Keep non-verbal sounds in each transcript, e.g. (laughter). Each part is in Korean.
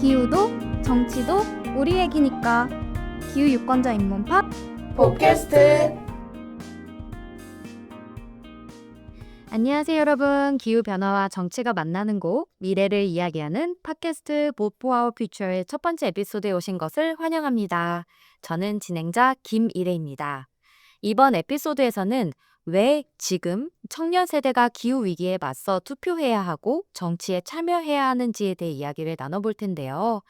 기후도 정치도 우리 얘기니까 기후 유권자 입문파 팟캐스트 안녕하세요, 여러분. 기후 변화와 정치가 만나는 곳, 미래를 이야기하는 팟캐스트 보포아워 퓨처의 첫 번째 에피소드에 오신 것을 환영합니다. 저는 진행자 김이래입니다. 이번 에피소드에서는 왜 지금 청년 세대가 기후 위기에 맞서 투표해야 하고 정치에 참여해야 하는지에 대해 이야기를 나눠볼 텐데요.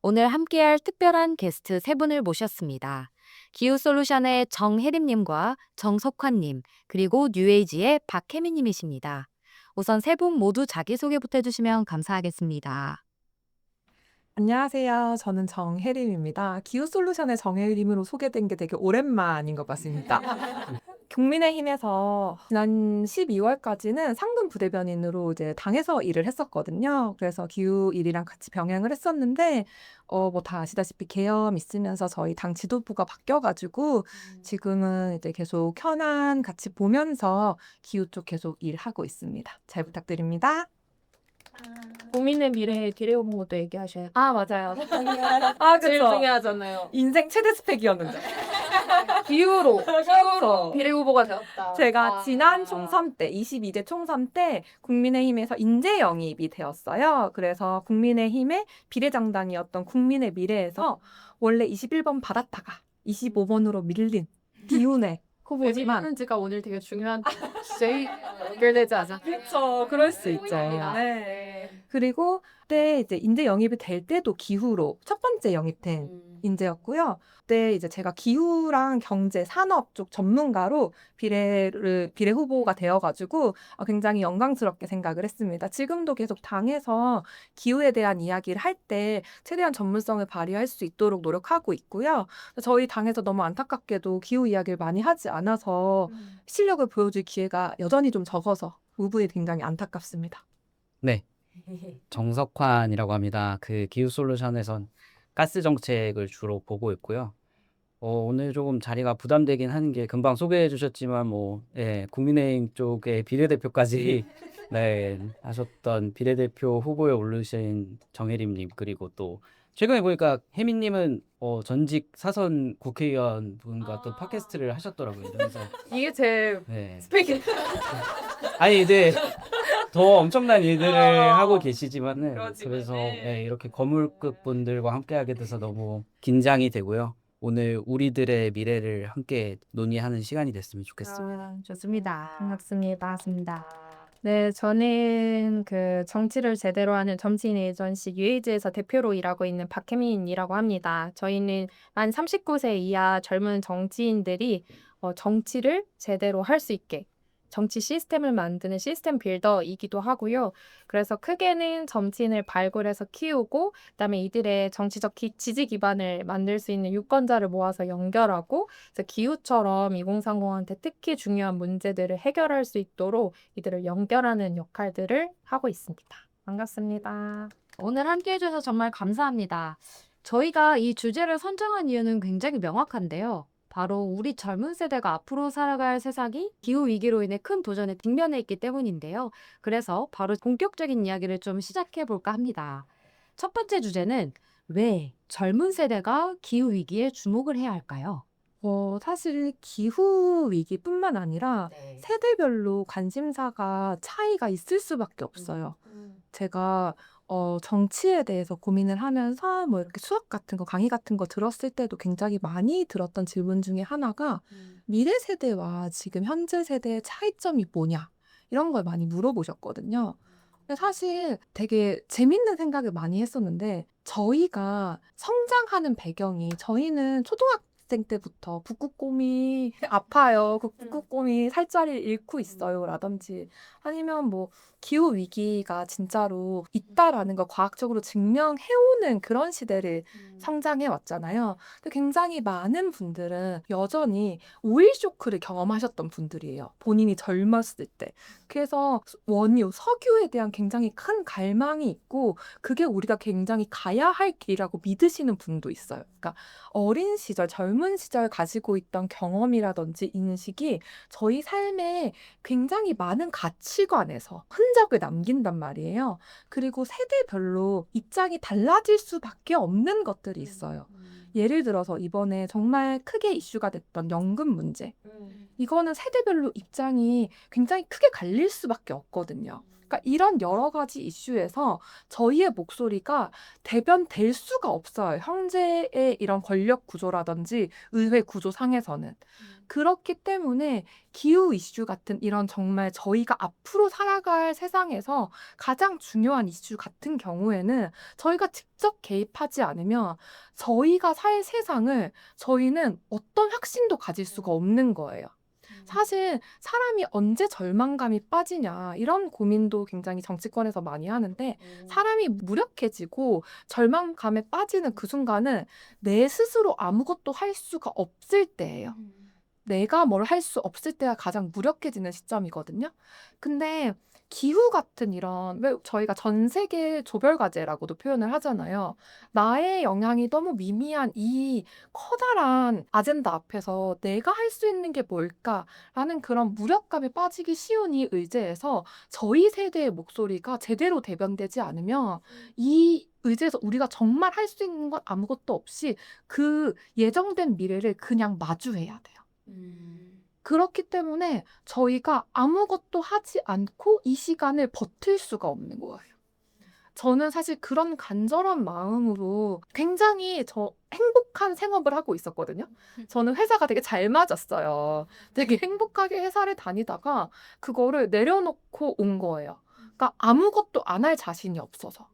오늘 함께할 특별한 게스트 세 분을 모셨습니다. 기후 솔루션의 정혜림님과 정석환님, 그리고 뉴에이지의 박혜민님이십니다. 우선 세 분 모두 자기소개부터 해주시면 감사하겠습니다. 안녕하세요. 저는 정혜림입니다. 기후 솔루션의 정혜림으로 소개된 게 되게 오랜만인 것 같습니다. (laughs) 국민의힘에서 지난 12월까지는 상근 부대변인으로 이제 당에서 일을 했었거든요. 그래서 기후 일이랑 같이 병행을 했었는데 어 뭐 다 아시다시피 계엄 있으면서 저희 당 지도부가 바뀌어가지고 지금은 이제 계속 현안 같이 보면서 기후 쪽 계속 일하고 있습니다. 잘 부탁드립니다. 고민의 미래에 디레오 모드 얘기하셔요. 아 맞아요. 아 제일. 중요하잖아요. 인생 최대 스펙이었는데. 기후로 그쵸. 비례 후보가 되었다. 제가 아. 지난 총선 때, 22대 총선 때 국민의힘에서 인재 영입이 되었어요. 그래서 국민의힘의 비례장당이었던 국민의 미래에서 원래 21번 받았다가 25번으로 밀린 기운의 후보지만 하는지가 오늘 되게 중요한 (laughs) 주제에 연결되지 않아? 그렇죠. 그럴 수 있죠. 네. 그리고 그때 이제 인재 영입이 될 때도 기후로 첫 번째 영입된 음. 인재였고요. 그때 이제 제가 기후랑 경제, 산업 쪽 전문가로 비례를 비례 후보가 되어가지고 어, 굉장히 영광스럽게 생각을 했습니다. 지금도 계속 당에서 기후에 대한 이야기를 할 때 최대한 전문성을 발휘할 수 있도록 노력하고 있고요. 저희 당에서 너무 안타깝게도 기후 이야기를 많이 하지 않아서 실력을 보여줄 기회가 여전히 좀 적어서 그 부분이 굉장히 안타깝습니다. 네, 정석환이라고 합니다. 그 기후 솔루션에선 가스 정책을 주로 보고 있고요. 어, 오늘 조금 자리가 부담되긴 하는 게 금방 소개해 주셨지만 뭐 예, 국민의힘 쪽의 비례대표까지 (laughs) 네, 하셨던 비례대표 후보에 오르신 정혜림님 그리고 또 최근에 보니까 혜민님은 어, 전직 사선 국회의원 분과 또 아. 팟캐스트를 하셨더라고요. 그래서 이게 제 네. 스펙이 아니 이제 더 엄청난 일들을 어. 하고 계시지만은 그러지만은. 그래서 예, 이렇게 거물급 분들과 함께하게 돼서 너무 긴장이 되고요. 오늘 우리들의 미래를 함께 논의하는 시간이 됐으면 좋겠습니다. 아, 좋습니다. 반갑습니다. 반갑습니다. 네, 저는 그 정치를 제대로 하는 정치인 에이전시 UAG에서 대표로 일하고 있는 박혜민이라고 합니다. 저희는 만 39세 이하 젊은 정치인들이 어, 정치를 제대로 할 수 있게 정치 시스템을 만드는 시스템 빌더이기도 하고요. 그래서 크게는 정치인을 발굴해서 키우고 그다음에 이들의 정치적 기- 지지 기반을 만들 수 있는 유권자를 모아서 연결하고 그래서 기후처럼 2030한테 특히 중요한 문제들을 해결할 수 있도록 이들을 연결하는 역할들을 하고 있습니다. 반갑습니다. 오늘 함께 해주셔서 정말 감사합니다. 저희가 이 주제를 선정한 이유는 굉장히 명확한데요. 바로 우리 젊은 세대가 앞으로 살아갈 세상이 기후 위기로 인해 큰 도전에 직면해 있기 때문인데요. 그래서 바로 본격적인 이야기를 좀 시작해 볼까 합니다. 첫 번째 주제는 왜 젊은 세대가 기후 위기에 주목을 해야 할까요? 어, 사실 기후 위기뿐만 아니라 세대별로 관심사가 차이가 있을 수밖에 없어요. 제가 어, 정치에 대해서 고민을 하면서 뭐 이렇게 수업 같은 거, 강의 같은 거 들었을 때도 굉장히 많이 들었던 질문 중에 하나가 미래 세대와 지금 현재 세대의 차이점이 뭐냐? 이런 걸 많이 물어보셨거든요. 근데 사실 되게 재밌는 생각을 많이 했었는데 저희가 성장하는 배경이 저희는 초등학생 때부터 북극곰이 (laughs) 아파요. 그 북극곰이 살자리를 잃고 있어요. 라든지 아니면 뭐 기후 위기가 진짜로 있다라는 걸 과학적으로 증명해오는 그런 시대를 성장해 왔잖아요. 근데 굉장히 많은 분들은 여전히 오일 쇼크를 경험하셨던 분들이에요. 본인이 젊었을 때. 그래서 원유, 석유에 대한 굉장히 큰 갈망이 있고 그게 우리가 굉장히 가야 할 길이라고 믿으시는 분도 있어요. 그러니까 어린 시절, 젊은 시절 가지고 있던 경험이라든지 인식이 저희 삶에 굉장히 많은 가치 관에서 흔적을 남긴단 말이에요. 그리고 세대별로 입장이 달라질 수밖에 없는 것들이 있어요. 예를 들어서 이번에 정말 크게 이슈가 됐던 연금 문제. 이거는 세대별로 입장이 굉장히 크게 갈릴 수밖에 없거든요. 그러니까 이런 여러 가지 이슈에서 저희의 목소리가 대변될 수가 없어요. 형제의 이런 권력 구조라든지 의회 구조 상에서는. 그렇기 때문에 기후 이슈 같은 이런 정말 저희가 앞으로 살아갈 세상에서 가장 중요한 이슈 같은 경우에는 저희가 직접 개입하지 않으면 저희가 살 세상을 저희는 어떤 확신도 가질 수가 없는 거예요. 사실 사람이 언제 절망감이 빠지냐 이런 고민도 굉장히 정치권에서 많이 하는데 사람이 무력해지고 절망감에 빠지는 그 순간은 내 스스로 아무것도 할 수가 없을 때예요. 내가 뭘 할 수 없을 때가 가장 무력해지는 시점이거든요. 근데 기후 같은 이런 왜 저희가 전 세계 조별 과제라고도 표현을 하잖아요. 나의 영향이 너무 미미한 이 커다란 아젠다 앞에서 내가 할 수 있는 게 뭘까라는 그런 무력감에 빠지기 쉬운 이 의제에서 저희 세대의 목소리가 제대로 대변되지 않으면 이 의제에서 우리가 정말 할 수 있는 건 아무것도 없이 그 예정된 미래를 그냥 마주해야 돼요. 그렇기 때문에 저희가 아무것도 하지 않고 이 시간을 버틸 수가 없는 거예요. 저는 사실 그런 간절한 마음으로 굉장히 저 행복한 생업을 하고 있었거든요. 저는 회사가 되게 잘 맞았어요. 되게 행복하게 회사를 다니다가 그거를 내려놓고 온 거예요. 그러니까 아무것도 안 할 자신이 없어서.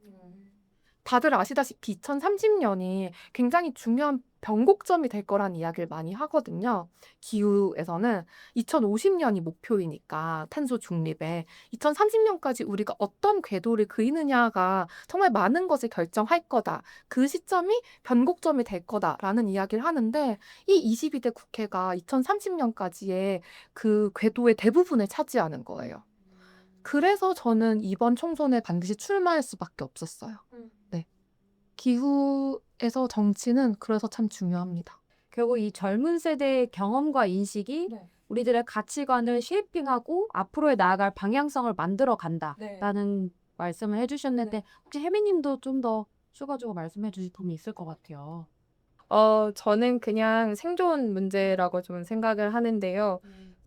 다들 아시다시피 2030년이 굉장히 중요한 변곡점이 될 거란 이야기를 많이 하거든요. 기후에서는 2050년이 목표이니까 탄소 중립에 2030년까지 우리가 어떤 궤도를 그리느냐가 정말 많은 것을 결정할 거다. 그 시점이 변곡점이 될 거다라는 이야기를 하는데 이 22대 국회가 2030년까지의 그 궤도의 대부분을 차지하는 거예요. 그래서 저는 이번 총선에 반드시 출마할 수밖에 없었어요. 네. 기후에서 정치는 그래서 참 중요합니다. 결국 이 젊은 세대의 경험과 인식이 네. 우리들의 가치관을 쉐이핑하고 앞으로의 나아갈 방향성을 만들어 간다라는 말씀을 해주셨는데 혹시 혜미님도 좀 더 추가적으로 말씀해 주실 부분이 있을 것 같아요. 어, 저는 그냥 생존 문제라고 좀 생각을 하는데요.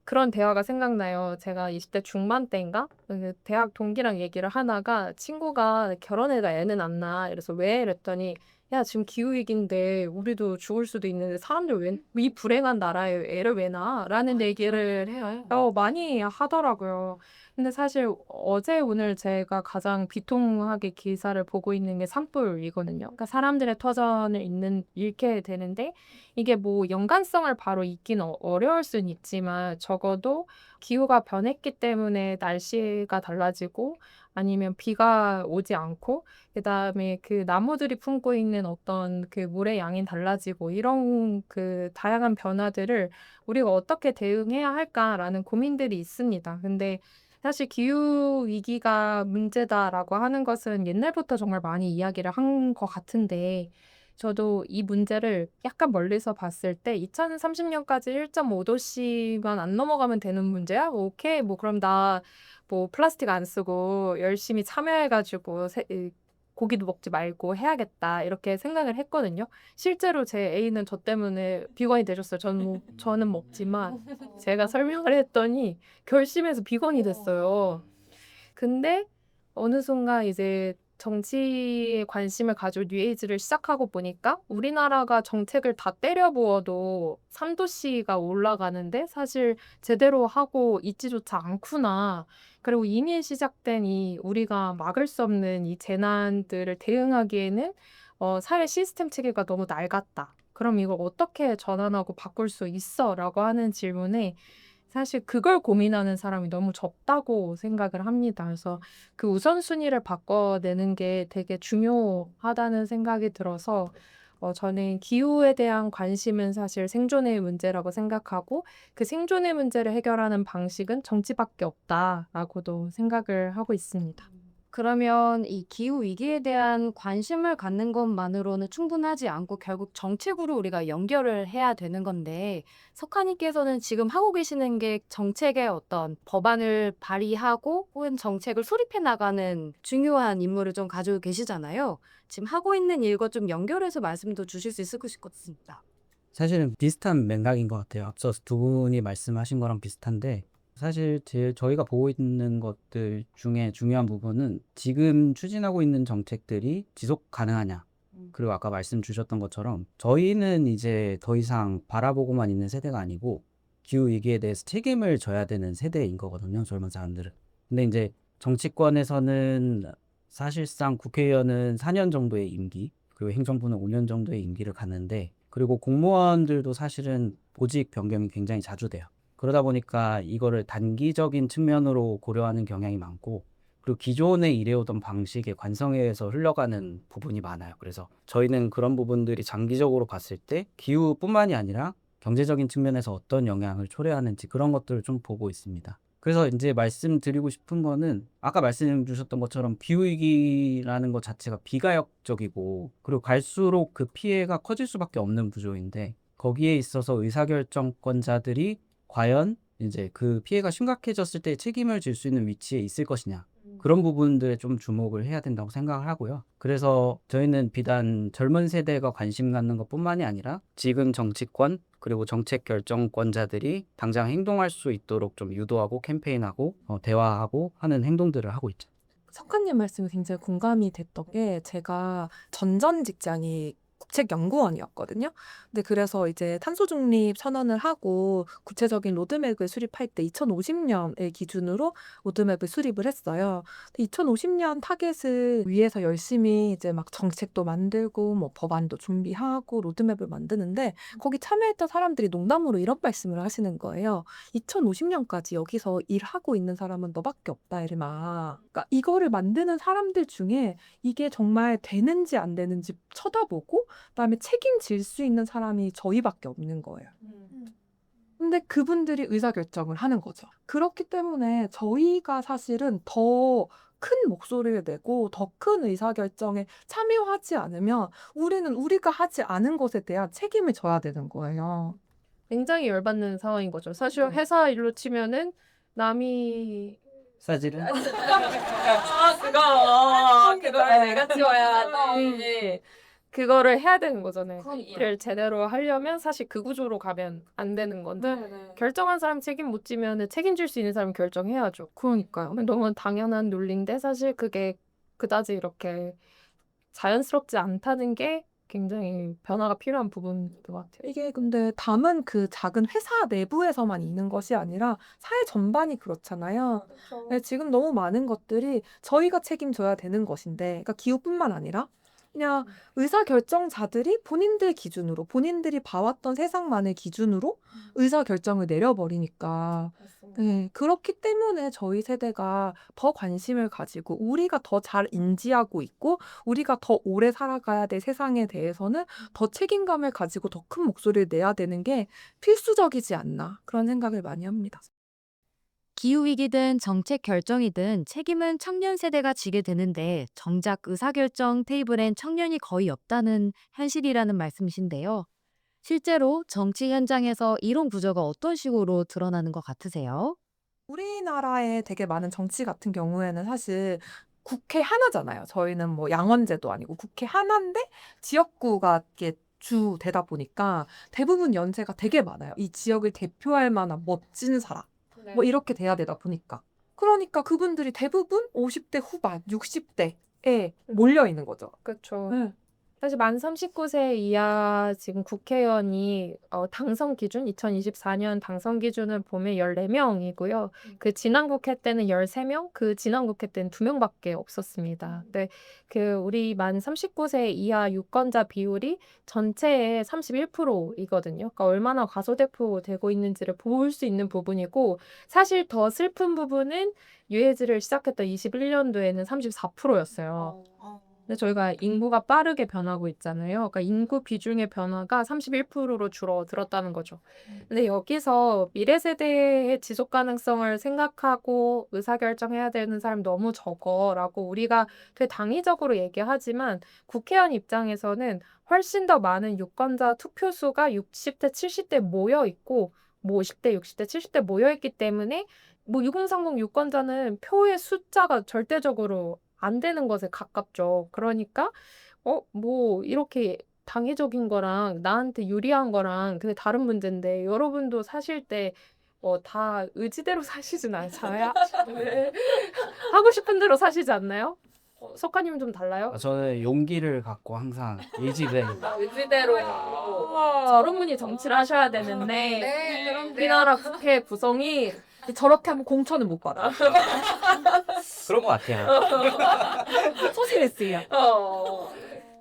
그런 대화가 생각나요. 제가 20대 중반 때인가? 그 대학 동기랑 얘기를 하다가 친구가 결혼해가 애는 안 낳아. 이래서 왜? 이랬더니 야, 지금 기후위기인데 우리도 죽을 수도 있는데 사람들 왜, 이 불행한 나라에 애를 왜 낳아? 라는 얘기를 해요. 어, 많이 하더라고요. 근데 사실 어제 오늘 제가 가장 비통하게 기사를 보고 있는 게 산불이거든요. 그러니까 사람들의 터전을 잃는, 잃게 되는데 이게 뭐 연관성을 바로 잊기는 어- 어려울 수는 있지만 적어도 기후가 변했기 때문에 날씨가 달라지고 아니면 비가 오지 않고 그다음에 그 나무들이 품고 있는 어떤 그 물의 양이 달라지고 이런 그 다양한 변화들을 우리가 어떻게 대응해야 할까라는 고민들이 있습니다. 근데 사실 기후 위기가 문제다라고 하는 것은 옛날부터 정말 많이 이야기를 한 것 같은데 저도 이 문제를 약간 멀리서 봤을 때 2030 년까지 1.5도씨만 안 넘어가면 되는 문제야? 오케이, 뭐 그럼 나 뭐 플라스틱 안 쓰고 열심히 참여해 가지고 세- 이, 고기도 먹지 말고 해야겠다 이렇게 생각을 했거든요. 실제로 제 애인은 저 때문에 비건이 되셨어요. 저는 뭐, 저는 먹지만 제가 설명을 했더니 결심해서 비건이 됐어요. 근데 어느 순간 이제 정치에 관심을 가지고 뉴에이지를 시작하고 보니까 우리나라가 정책을 다 때려 부어도 3도씨가 올라가는데 사실 제대로 하고 있지조차 않구나. 그리고 이미 시작된 이 우리가 막을 수 없는 이 재난들을 대응하기에는 어, 사회 시스템 체계가 너무 낡았다. 그럼 이걸 어떻게 전환하고 바꿀 수 있어? 라고 하는 질문에 사실 그걸 고민하는 사람이 너무 적다고 생각을 합니다. 그래서 그 우선순위를 바꿔내는 게 되게 중요하다는 생각이 들어서 어, 저는 기후에 대한 관심은 사실 생존의 문제라고 생각하고 그 생존의 문제를 해결하는 방식은 정치밖에 없다라고도 생각을 하고 있습니다. 그러면 이 기후 위기에 대한 관심을 갖는 것만으로는 충분하지 않고 결국 정책으로 우리가 연결을 해야 되는 건데 석하님께서는 지금 하고 계시는 게 정책의 어떤 법안을 발의하고 혹은 정책을 수립해 나가는 중요한 임무를 좀 가지고 계시잖아요. 지금 하고 있는 일과 좀 연결해서 말씀도 주실 수 있을 것 같습니다. 사실은 비슷한 맥락인 것 같아요. 앞서 두 분이 말씀하신 거랑 비슷한데 사실 제 저희가 보고 있는 것들 중에 중요한 부분은 지금 추진하고 있는 정책들이 지속 가능하냐. 그리고 아까 말씀 주셨던 것처럼 저희는 이제 더 이상 바라보고만 있는 세대가 아니고 기후 위기에 대해서 책임을 져야 되는 세대인 거거든요. 젊은 사람들은. 근데 이제 정치권에서는 사실상 국회의원은 4년 정도의 임기, 그리고 행정부는 5년 정도의 임기를 갖는데 그리고 공무원들도 사실은 보직 변경이 굉장히 자주 돼요. 그러다 보니까 이거를 단기적인 측면으로 고려하는 경향이 많고 그리고 기존에 일해오던 방식의 관성에 의해서 흘러가는 부분이 많아요. 그래서 저희는 그런 부분들이 장기적으로 봤을 때 기후뿐만이 아니라 경제적인 측면에서 어떤 영향을 초래하는지 그런 것들을 좀 보고 있습니다. 그래서 이제 말씀드리고 싶은 거는 아까 말씀 주셨던 것처럼 기후위기라는 것 자체가 비가역적이고 그리고 갈수록 그 피해가 커질 수밖에 없는 구조인데 거기에 있어서 의사결정권자들이 과연 이제 그 피해가 심각해졌을 때 책임을 질 수 있는 위치에 있을 것이냐 그런 부분들에 좀 주목을 해야 된다고 생각을 하고요. 그래서 저희는 비단 젊은 세대가 관심 갖는 것뿐만이 아니라 지금 정치권 그리고 정책 결정권자들이 당장 행동할 수 있도록 좀 유도하고 캠페인하고 어, 대화하고 하는 행동들을 하고 있죠. 석하님 말씀이 굉장히 공감이 됐던 게 제가 전전 직장이 국책연구원이었거든요. 근데 그래서 이제 탄소 중립 선언을 하고 구체적인 로드맵을 수립할 때 2050년을 기준으로 로드맵을 수립을 했어요. 2050년 타겟을 위해서 열심히 이제 막 정책도 만들고 뭐 법안도 준비하고 로드맵을 만드는데 거기 참여했던 사람들이 농담으로 이런 말씀을 하시는 거예요. 2050년까지 여기서 일하고 있는 사람은 너밖에 없다 이르마. 그러니까 이거를 만드는 사람들 중에 이게 정말 되는지 안 되는지 쳐다보고 그다음에 책임질 수 있는 사람이 저희밖에 없는 거예요. 근데 그분들이 의사결정을 하는 거죠. 그렇기 때문에 저희가 사실은 더 큰 목소리를 내고 더 큰 의사결정에 참여하지 않으면 우리는 우리가 하지 않은 것에 대한 책임을 져야 되는 거예요. 굉장히 열받는 상황인 거죠. 사실 회사 일로 치면은 남이 사실은 아 그거 그걸 내가 지워야 돼. 그거를 해야 되는 거잖아요. 일을 제대로 하려면 사실 그 구조로 가면 안 되는 건데 결정한 사람 책임 못 지면 책임질 수 있는 사람 결정해야죠. 그러니까요. 너무 당연한 논리인데 사실 그게 그다지 이렇게 자연스럽지 않다는 게 굉장히 변화가 필요한 부분인 것 같아요. 이게 근데 담은 그 작은 회사 내부에서만 있는 것이 아니라 사회 전반이 그렇잖아요. 네, 지금 너무 많은 것들이 저희가 책임져야 되는 것인데, 그러니까 기후뿐만 아니라 그냥 의사 결정자들이 본인들 기준으로 본인들이 봐왔던 세상만의 기준으로 의사 결정을 내려버리니까. 네, 그렇기 때문에 저희 세대가 더 관심을 가지고 우리가 더 잘 인지하고 있고 우리가 더 오래 살아가야 될 세상에 대해서는 더 책임감을 가지고 더 큰 목소리를 내야 되는 게 필수적이지 않나 그런 생각을 많이 합니다. 기후위기든 정책 결정이든 책임은 청년 세대가 지게 되는데 정작 의사결정 테이블엔 청년이 거의 없다는 현실이라는 말씀이신데요. 실제로 정치 현장에서 이런 구조가 어떤 식으로 드러나는 것 같으세요? 우리나라의 되게 많은 정치 같은 경우에는 사실 국회 하나잖아요. 저희는 뭐 양원제도 아니고 국회 하나인데 지역구가 주 되다 보니까 대부분 연세가 되게 많아요. 이 지역을 대표할 만한 멋진 사람. 뭐 이렇게 돼야 되다 보니까. 그러니까 그분들이 대부분 50대 후반, 60대에 몰려 있는 거죠. 그렇죠. 네. 사실 만 39세 이하 지금 국회의원이 어, 당선 기준 2024년 당선 기준을 보면 14명이고요. 그 지난 국회 때는 13명, 그 지난 국회 때는 2명밖에 없었습니다. 근데 그 우리 만 39세 이하 유권자 비율이 전체의 31%이거든요. 그러니까 얼마나 과소대표되고 있는지를 볼 수 있는 부분이고 사실 더 슬픈 부분은 유해지를 시작했던 21년도에는 34%였어요. 근데 저희가 인구가 빠르게 변하고 있잖아요. 그러니까 인구 비중의 변화가 31%로 줄어들었다는 거죠. 근데 여기서 미래 세대의 지속 가능성을 생각하고 의사결정해야 되는 사람 너무 적어라고 우리가 되게 당위적으로 얘기하지만 국회의원 입장에서는 훨씬 더 많은 유권자 투표수가 60대, 70대 모여 있고 뭐 50대, 60대, 70대 모여 있기 때문에 뭐6030 유권자는 표의 숫자가 절대적으로 안 되는 것에 가깝죠. 그러니까 어, 뭐 이렇게 당위적인 거랑 나한테 유리한 거랑 근데 다른 문제인데 여러분도 사실 때 어, 다 의지대로 (laughs) 사시진 않아요. (laughs) 네. 하고 싶은 대로 사시지 않나요? 어, 석가님 좀 달라요? 아, 저는 용기를 갖고 항상 의지대 의지대로 저런 분이 정치를 하셔야 되는데 우리나라 국회 구성이 저렇게 하면 공천은 못 받아. 그런 것 같아요. (laughs) 소시레스야. 어.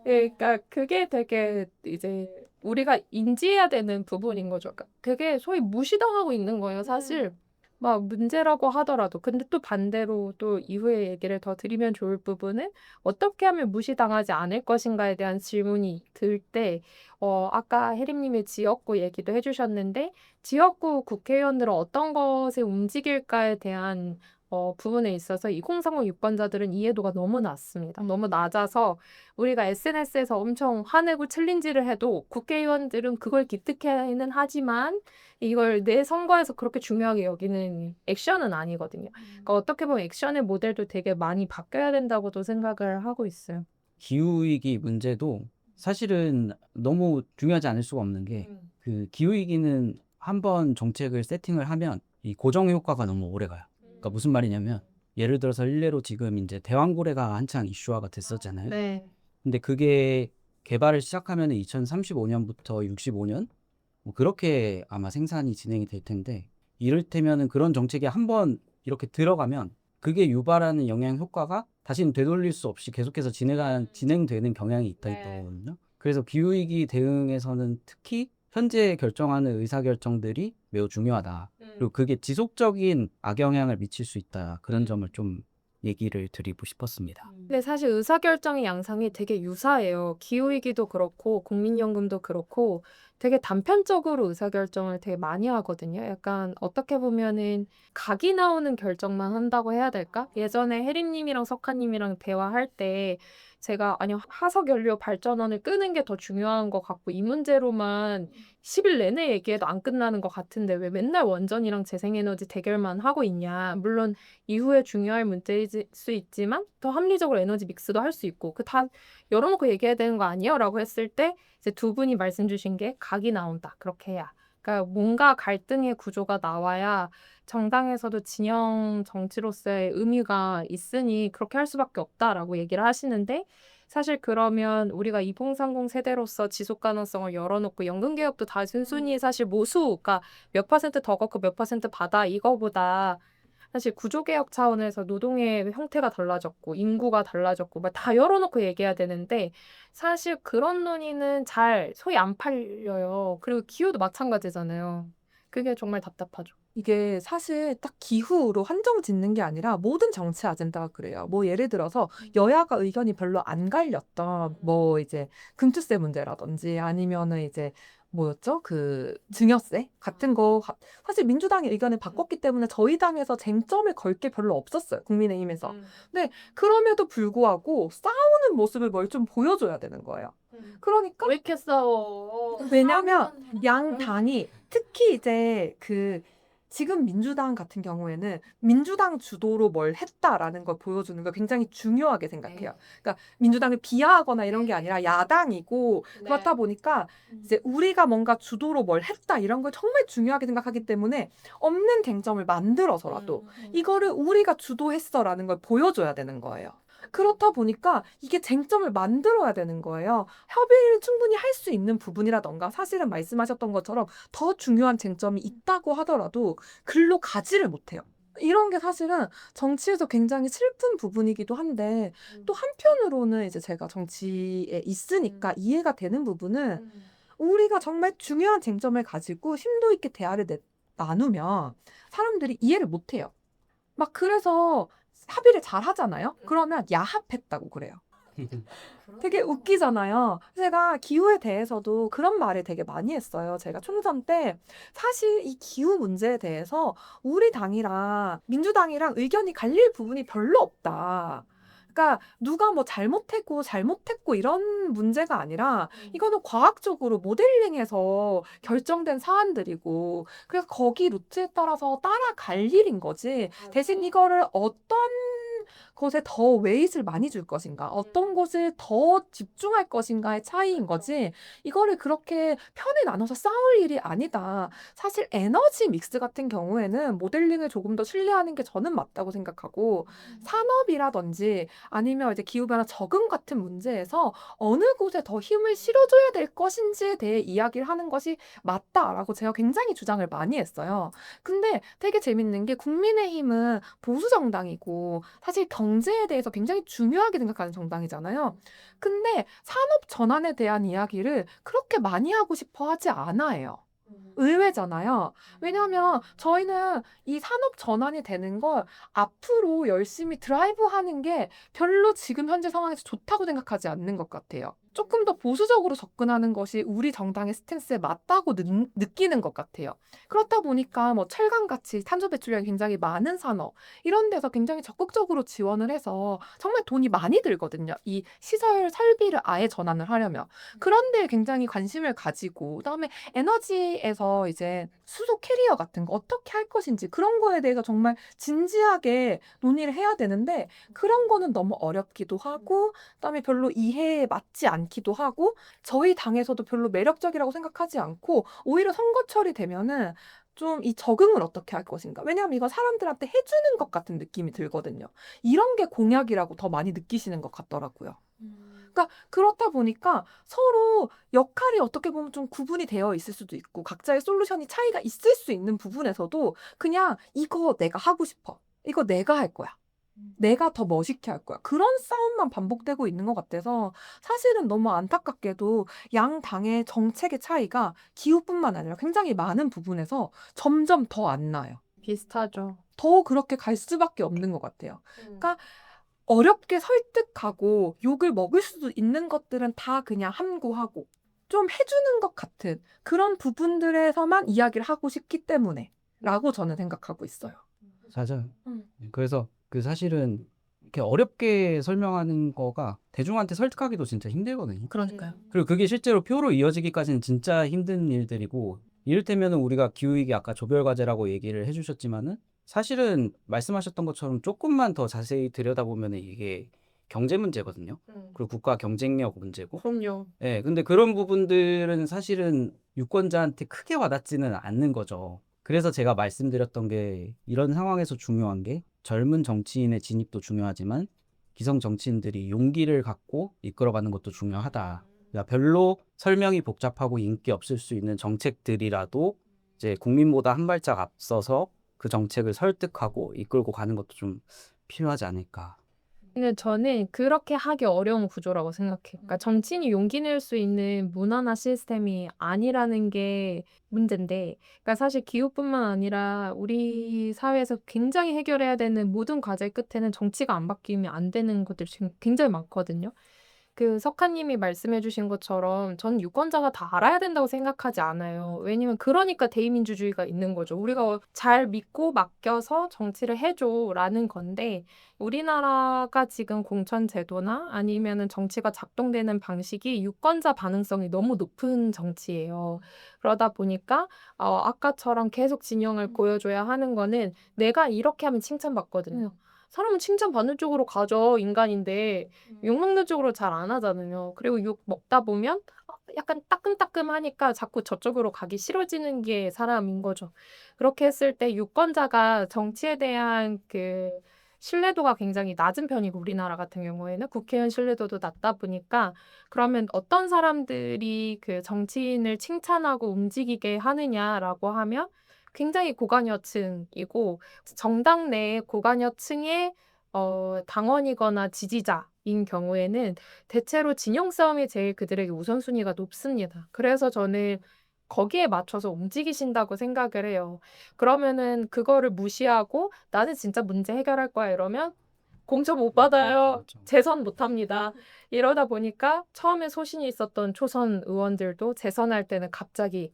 예, 그러니까 그게 되게 이제 우리가 인지해야 되는 부분인 거죠. 그러니까 그게 소위 무시당하고 있는 거예요, 사실. 막 문제라고 하더라도. 근데 또 반대로 또 이후에 얘기를 더 드리면 좋을 부분은 어떻게 하면 무시당하지 않을 것인가에 대한 질문이 들 때, 어, 아까 혜림 님이 지역구 얘기도 해 주셨는데, 지역구 국회의원들은 어떤 것에 움직일까에 대한 어, 부분에 있어서 2030 유권자들은 이해도가 너무 낮습니다. 너무 낮아서 우리가 SNS에서 엄청 화내고 챌린지를 해도 국회의원들은 그걸 기특해는 하지만 이걸 내 선거에서 그렇게 중요하게 여기는 액션은 아니거든요. 그러니까 어떻게 보면 액션의 모델도 되게 많이 바뀌어야 된다고도 생각을 하고 있어요. 기후위기 문제도 사실은 너무 중요하지 않을 수가 없는 게 그 기후위기는 한번 정책을 세팅을 하면 이 고정 효과가 너무 오래 가요. 그러니까 무슨 말이냐면 예를 들어서 일례로 지금 이제 대왕고래가 한창 이슈화가 됐었잖아요. 네. 근데 그게 개발을 시작하면 2035년부터 65년 뭐 그렇게 아마 생산이 진행이 될 텐데 이를테면은 그런 정책이 한번 이렇게 들어가면 그게 유발하는 영향 효과가 다시는 되돌릴 수 없이 계속해서 진행 진행되는 경향이 있다 네. 있거든요. 그래서 기후 위기 대응에서는 특히 현재 결정하는 의사 결정들이 매우 중요하다. 그리고 그게 지속적인 악영향을 미칠 수 있다. 그런 점을 좀 얘기를 드리고 싶었습니다. 근데 사실 의사결정의 양상이 되게 유사해요. 기후위기도 그렇고 국민연금도 그렇고 되게 단편적으로 의사결정을 되게 많이 하거든요. 약간 어떻게 보면은 각이 나오는 결정만 한다고 해야 될까? 예전에 혜림님이랑 석하님이랑 대화할 때 제가 아니 화석 연료 발전원을 끄는 게 더 중요한 것 같고 이 문제로만 10일 내내 얘기해도 안 끝나는 것 같은데 왜 맨날 원전이랑 재생에너지 대결만 하고 있냐. 물론 이후에 중요할 문제일 수 있지만 더 합리적으로 에너지 믹스도 할 수 있고 그 다 열어놓고 얘기해야 되는 거 아니에요? 라고 했을 때 이제 두 분이 말씀 주신 게 각이 나온다. 그렇게 해야. 그러니까 뭔가 갈등의 구조가 나와야 정당에서도 진영 정치로서의 의미가 있으니 그렇게 할 수밖에 없다라고 얘기를 하시는데 사실 그러면 우리가 2030 세대로서 지속 가능성을 열어놓고 연금 개혁도 다 순순히 사실 모수, 그러니까 몇 퍼센트 더 걷고 몇 퍼센트 받아 이거보다 사실 구조개혁 차원에서 노동의 형태가 달라졌고 인구가 달라졌고 막 다 열어놓고 얘기해야 되는데 사실 그런 논의는 잘 소위 안 팔려요. 그리고 기후도 마찬가지잖아요. 그게 정말 답답하죠. 이게 사실 딱 기후로 한정 짓는 게 아니라 모든 정치 아젠다가 그래요. 뭐 예를 들어서 여야가 의견이 별로 안 갈렸던 뭐 이제 금투세 문제라든지 아니면은 이제 뭐였죠? 그 증여세 같은 거 가- 사실 민주당의 의견을 바꿨기 때문에 저희 당에서 쟁점을 걸 게 별로 없었어요. 국민의힘에서. 그럼에도 불구하고 싸우는 모습을 뭘 좀 보여줘야 되는 거예요. 그러니까 왜 이렇게 싸워? 왜냐면 양 당이 특히 이제 그 지금 민주당 같은 경우에는 민주당 주도로 뭘 했다라는 걸 보여주는 걸 굉장히 중요하게 생각해요. 그러니까 민주당을 비하하거나 이런 게 아니라 야당이고 그렇다 보니까 이제 우리가 뭔가 주도로 뭘 했다 이런 걸 정말 중요하게 생각하기 때문에 없는 쟁점을 만들어서라도 이거를 우리가 주도했어라는 걸 보여줘야 되는 거예요. 그렇다 보니까 이게 쟁점을 만들어야 되는 거예요. 협의를 충분히 할 수 있는 부분이라던가 사실은 말씀하셨던 것처럼 더 중요한 쟁점이 있다고 하더라도 글로 가지를 못해요. 이런 게 사실은 정치에서 굉장히 슬픈 부분이기도 한데 또 한편으로는 이제 제가 정치에 있으니까 이해가 되는 부분은 우리가 정말 중요한 쟁점을 가지고 심도 있게 대화를 내- 나누면 사람들이 이해를 못 해요. 막 그래서 합의를 잘 하잖아요? 그러면 야합했다고 그래요. (laughs) 되게 웃기잖아요. 제가 기후에 대해서도 그런 말을 되게 많이 했어요. 제가 총선 때 사실 이 기후 문제에 대해서 우리 당이랑 민주당이랑 의견이 갈릴 부분이 별로 없다. 그러니까 누가 뭐 잘못했고 잘못했고 이런 문제가 아니라 이거는 과학적으로 모델링해서 결정된 사안들이고 그래서 거기 루트에 따라서 따라갈 일인 거지. 대신 이거를 어떤 것에 더 웨이트를 많이 줄 것인가, 어떤 것을 더 집중할 것인가의 차이인 거지, 이거를 그렇게 편에 나눠서 싸울 일이 아니다. 사실 에너지 믹스 같은 경우에는 모델링을 조금 더 신뢰하는 게 저는 맞다고 생각하고, 산업이라든지 아니면 이제 기후변화 적응 같은 문제에서 어느 곳에 더 힘을 실어줘야 될 것인지에 대해 이야기를 하는 것이 맞다라고 제가 굉장히 주장을 많이 했어요. 근데 되게 재밌는 게 국민의힘은 보수 정당이고 사실 경 제에 대해서 굉장히 중요하게 생각하는 정당이잖아요. 근데 산업 전환에 대한 이야기를 그렇게 많이 하고 싶어 하지 않아요. 의외잖아요. 왜냐하면 저희는 이 산업 전환이 되는 걸 앞으로 열심히 드라이브 하는 게 별로 지금 현재 상황에서 좋다고 생각하지 않는 것 같아요. 조금 더 보수적으로 접근하는 것이 우리 정당의 스탠스에 맞다고 느, 느끼는 것 같아요. 그렇다 보니까 뭐 철강같이 탄소 배출량이 굉장히 많은 산업 이런 데서 굉장히 적극적으로 지원을 해서 정말 돈이 많이 들거든요. 이 시설 설비를 아예 전환을 하려면 그런 데에 굉장히 관심을 가지고 그다음에 에너지에서 이제 수소 캐리어 같은 거 어떻게 할 것인지 그런 거에 대해서 정말 진지하게 논의를 해야 되는데 그런 거는 너무 어렵기도 하고 그다음에 별로 이해에 맞지 않기도 하고 저희 당에서도 별로 매력적이라고 생각하지 않고 오히려 선거철이 되면은 좀 이 적응을 어떻게 할 것인가. 왜냐하면 이거 사람들한테 해주는 것 같은 느낌이 들거든요. 이런 게 공약이라고 더 많이 느끼시는 것 같더라고요. 그러니까 그렇다 보니까 서로 역할이 어떻게 보면 좀 구분이 되어 있을 수도 있고 각자의 솔루션이 차이가 있을 수 있는 부분에서도 그냥 이거 내가 하고 싶어. 이거 내가 할 거야. 내가 더 멋있게 할 거야. 그런 싸움만 반복되고 있는 것 같아서 사실은 너무 안타깝게도 양 당의 정책의 차이가 기후뿐만 아니라 굉장히 많은 부분에서 점점 더 안 나요. 비슷하죠. 더 그렇게 갈 수밖에 없는 것 같아요. 그러니까 어렵게 설득하고 욕을 먹을 수도 있는 것들은 다 그냥 함구하고 좀 해주는 것 같은 그런 부분들에서만 이야기를 하고 싶기 때문에 라고 저는 생각하고 있어요. 맞아요. 음. 그래서 그 사실은 이렇게 어렵게 설명하는 거가 대중한테 설득하기도 진짜 힘들거든요. 그러니까요. 그리고 그게 실제로 표로 이어지기까지는 진짜 힘든 일들이고 이를테면 우리가 기후위기 아까 조별과제라고 얘기를 해주셨지만은 사실은 말씀하셨던 것처럼 조금만 더 자세히 들여다보면 이게 경제 문제거든요. 그리고 국가 경쟁력 문제고. 그럼요. 예, 근데 그런 부분들은 사실은 유권자한테 크게 와닿지는 않는 거죠. 그래서 제가 말씀드렸던 게 이런 상황에서 중요한 게 젊은 정치인의 진입도 중요하지만 기성 정치인들이 용기를 갖고 이끌어가는 것도 중요하다. 그러니까 별로 설명이 복잡하고 인기 없을 수 있는 정책들이라도 이제 국민보다 한 발짝 앞서서 그 정책을 설득하고 이끌고 가는 것도 좀 필요하지 않을까. 근데 저는 그렇게 하기 어려운 구조라고 생각해요. 그러니까 정치인이 용기 낼 수 있는 문화나 시스템이 아니라는 게 문제인데, 그러니까 사실 기후뿐만 아니라 우리 사회에서 굉장히 해결해야 되는 모든 과제 끝에는 정치가 안 바뀌면 안 되는 것들 지금 굉장히 많거든요. 그 석하님이 말씀해 주신 것처럼 전 유권자가 다 알아야 된다고 생각하지 않아요. 왜냐면 그러니까 대의민주주의가 있는 거죠. 우리가 잘 믿고 맡겨서 정치를 해줘라는 건데 우리나라가 지금 공천 제도나 아니면은 정치가 작동되는 방식이 유권자 반응성이 너무 높은 정치예요. 그러다 보니까 어, 아까처럼 계속 진영을 보여줘야 하는 거는 내가 이렇게 하면 칭찬받거든요. 사람은 칭찬받는 쪽으로 가죠, 인간인데. 욕 먹는 쪽으로 잘 안 하잖아요. 그리고 욕 먹다 보면 어, 약간 따끔따끔하니까 자꾸 저쪽으로 가기 싫어지는 게 사람인 거죠. 그렇게 했을 때 유권자가 정치에 대한 그 신뢰도가 굉장히 낮은 편이고 우리나라 같은 경우에는 국회의원 신뢰도도 낮다 보니까 그러면 어떤 사람들이 그 정치인을 칭찬하고 움직이게 하느냐라고 하면 굉장히 고관여층이고 정당 내 고관여층의 어, 당원이거나 지지자 인 경우에는 대체로 진영 싸움이 제일 그들에게 우선순위가 높습니다. 그래서 저는 거기에 맞춰서 움직이신다고 생각을 해요. 그러면은 그거를 무시하고 나는 진짜 문제 해결할 거야 이러면 공천 못 받아요. 그렇죠. 재선 못 합니다. 이러다 보니까 처음에 소신이 있었던 초선 의원들도 재선할 때는 갑자기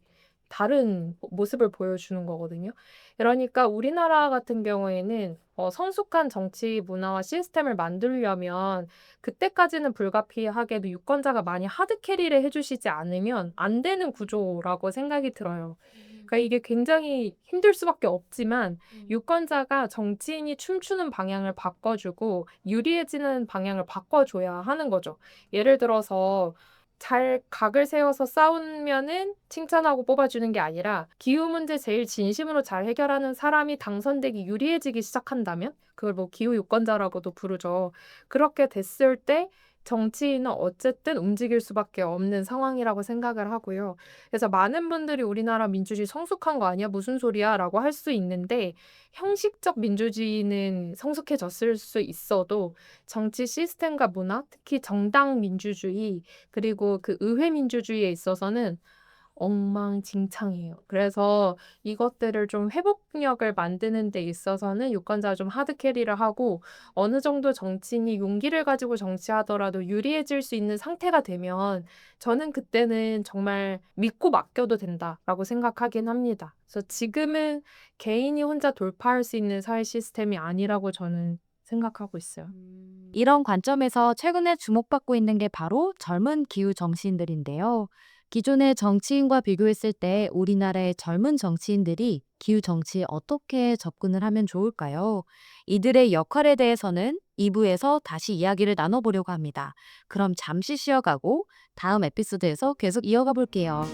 다른 모습을 보여주는 거거든요. 그러니까 우리나라 같은 경우에는 어, 성숙한 정치 문화와 시스템을 만들려면 그때까지는 불가피하게도 유권자가 많이 하드캐리를 해주시지 않으면 안 되는 구조라고 생각이 들어요. 그러니까 이게 굉장히 힘들 수밖에 없지만 유권자가 정치인이 춤추는 방향을 바꿔주고 유리해지는 방향을 바꿔줘야 하는 거죠. 예를 들어서 잘 각을 세워서 싸우면은 칭찬하고 뽑아주는 게 아니라 기후 문제 제일 진심으로 잘 해결하는 사람이 당선되기 유리해지기 시작한다면 그걸 뭐 기후 유권자라고도 부르죠. 그렇게 됐을 때 정치인은 어쨌든 움직일 수밖에 없는 상황이라고 생각을 하고요. 그래서 많은 분들이 우리나라 민주주의 성숙한 거 아니야? 무슨 소리야? 라고 할 수 있는데 형식적 민주주의는 성숙해졌을 수 있어도 정치 시스템과 문화, 특히 정당 민주주의, 그리고 그 의회 민주주의에 있어서는 엉망진창이에요. 그래서 이것들을 좀 회복력을 만드는 데 있어서는 유권자가 좀 하드캐리를 하고 어느 정도 정치인이 용기를 가지고 정치하더라도 유리해질 수 있는 상태가 되면 저는 그때는 정말 믿고 맡겨도 된다라고 생각하긴 합니다. 그래서 지금은 개인이 혼자 돌파할 수 있는 사회 시스템이 아니라고 저는 생각하고 있어요. 이런 관점에서 최근에 주목받고 있는 게 바로 젊은 기후 정치인들인데요. 기존의 정치인과 비교했을 때 우리나라의 젊은 정치인들이 기후 정치에 어떻게 접근을 하면 좋을까요? 이들의 역할에 대해서는 2부에서 다시 이야기를 나눠보려고 합니다. 그럼 잠시 쉬어가고 다음 에피소드에서 계속 이어가 볼게요.